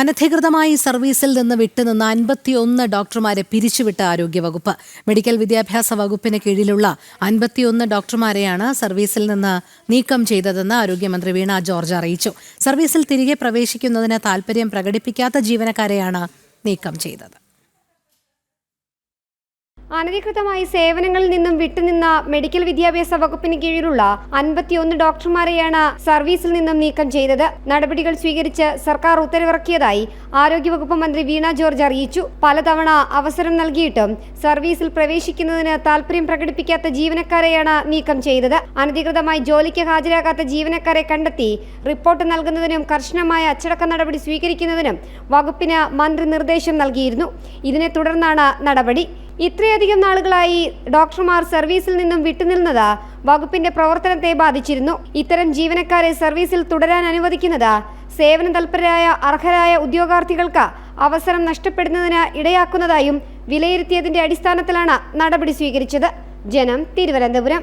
അനധികൃതമായി സർവീസിൽ നിന്ന് വിട്ടുനിന്ന അൻപത്തിയൊന്ന് ഡോക്ടർമാരെ പിരിച്ചുവിട്ട ആരോഗ്യവകുപ്പ്. മെഡിക്കൽ വിദ്യാഭ്യാസ വകുപ്പിന് കീഴിലുള്ള അൻപത്തിയൊന്ന് ഡോക്ടർമാരെയാണ് സർവീസിൽ നിന്ന് നീക്കം ചെയ്തതെന്ന് ആരോഗ്യമന്ത്രി വീണ ജോർജ് അറിയിച്ചു. സർവീസിൽ തിരികെ പ്രവേശിക്കുന്നതിന് താൽപര്യം പ്രകടിപ്പിക്കാത്ത ജീവനക്കാരെയാണ് നീക്കം ചെയ്തത്. അനധികൃതമായി സേവനങ്ങളിൽ നിന്നും വിട്ടുനിന്ന മെഡിക്കൽ വിദ്യാഭ്യാസ വകുപ്പിന് കീഴിലുള്ള അൻപത്തിയൊന്ന് ഡോക്ടർമാരെയാണ് സർവീസിൽ നിന്നും നീക്കം ചെയ്തത്. നടപടികൾ സ്വീകരിച്ച് സർക്കാർ ഉത്തരവിറക്കിയതായി ആരോഗ്യവകുപ്പ് മന്ത്രി വീണ ജോർജ് അറിയിച്ചു. പലതവണ അവസരം നൽകിയിട്ടും സർവീസിൽ പ്രവേശിക്കുന്നതിന് താൽപര്യം പ്രകടിപ്പിക്കാത്ത ജീവനക്കാരെയാണ് നീക്കം ചെയ്തത്. അനധികൃതമായി ജോലിക്ക് ഹാജരാകാത്ത ജീവനക്കാരെ കണ്ടെത്തി റിപ്പോർട്ട് നൽകുന്നതിനും കർശനമായ അച്ചടക്ക നടപടി സ്വീകരിക്കുന്നതിനും വകുപ്പിന് മന്ത്രി നിർദ്ദേശം നൽകിയിരുന്നു. ഇതിനെ തുടർന്നാണ് നടപടി. ഇത്രയധികം നാളുകളായി ഡോക്ടർമാർ സർവീസിൽ നിന്നും വിട്ടുനിന്നത് വകുപ്പിന്റെ പ്രവർത്തനത്തെ ബാധിച്ചിരുന്നു. ഇത്തരം ജീവനക്കാരെ സർവീസിൽ തുടരാൻ അനുവദിക്കുന്നത് സേവന തൽപരരായ അർഹരായ ഉദ്യോഗാർത്ഥികൾക്ക് അവസരം നഷ്ടപ്പെടുന്നതിന് ഇടയാക്കുന്നതായും വിലയിരുത്തിയതിന്റെ അടിസ്ഥാനത്തിലാണ് നടപടി സ്വീകരിച്ചത്. ജനം തിരുവനന്തപുരം.